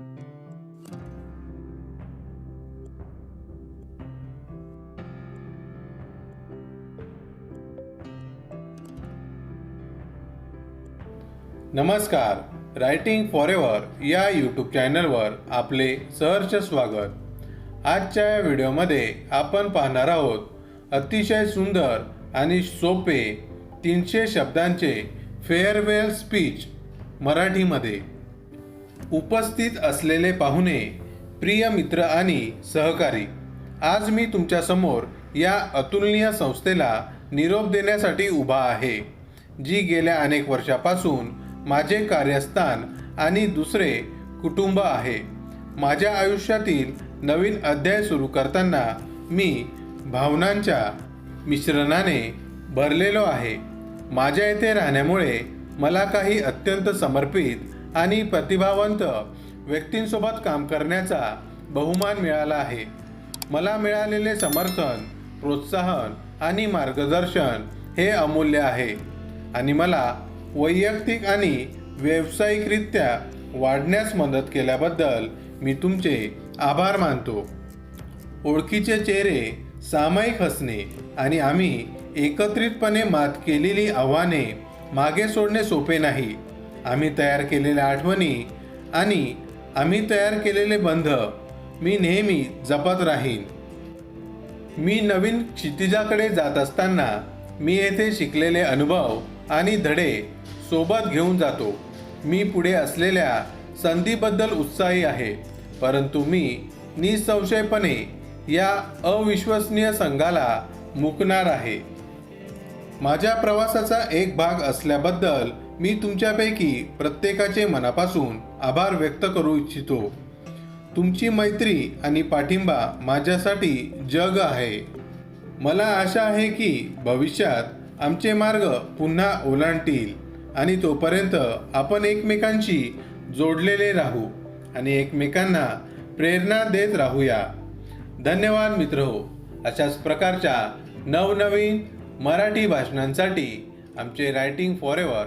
नमस्कार writing for ever या YouTube चॅनलवर आपले सहर्ष स्वागत. आजच्या या व्हिडिओमध्ये आपण पाहणार आहोत अतिशय सुंदर आणि सोपे तीनशे शब्दांचे फेअरवेल स्पीच मराठीमध्ये. उपस्थित असलेले पाहुणे प्रिय मित्र आणि सहकारी आज मी तुमच्यासमोर या अतुलनीय संस्थेला निरोप देण्यासाठी उभा आहे जी गेल्या अनेक वर्षापासून माझे कार्यस्थान आणि दुसरे कुटुंब आहे. माझ्या आयुष्यातील नवीन अध्याय सुरू करताना मी भावनांच्या मिश्रणाने भरलेलो आहे. माझ्या येथे राहण्यामुळे मला काही अत्यंत समर्पित आणि प्रतिभावंत व्यक्तींसोबत काम करण्याचा बहुमान मिळाला आहे. मला मिळालेले समर्थन प्रोत्साहन आणि मार्गदर्शन हे अमूल्य आहे आणि मला वैयक्तिक आणि व्यावसायिकरित्या वाढण्यास मदत केल्याबद्दल मी तुमचे आभार मानतो. ओळखीचे चेहरे सामायिक हसणे आणि आम्ही एकत्रितपणे मात केलेली आव्हाने मागे सोडणे सोपे नाही. आम्ही तयार केलेल्या आठवणी आणि आम्ही तयार केलेले बंध मी नेहमी जपत राहीन. मी नवीन क्षितिजाकडे जात असताना मी येथे शिकलेले अनुभव आणि धडे सोबत घेऊन जातो. मी पुढे असलेल्या संधीबद्दल उत्साही आहे परंतु मी निसंशयपणे या अविश्वसनीय संघाला मुकणार आहे. माझ्या प्रवासाचा एक भाग असल्याबद्दल मी तुमच्यापैकी प्रत्येकाचे मनापासून आभार व्यक्त करू इच्छितो. तुमची मैत्री आणि पाठिंबा माझ्यासाठी जग आहे. मला आशा आहे की भविष्यात आमचे मार्ग पुन्हा ओलांडतील आणि तोपर्यंत आपण एकमेकांशी जोडलेले राहू आणि एकमेकांना प्रेरणा देत राहूया. धन्यवाद मित्र हो. अशाच प्रकारच्या नवनवीन मराठी भाषणांसाठी आमचे रायटिंग फॉर एव्हर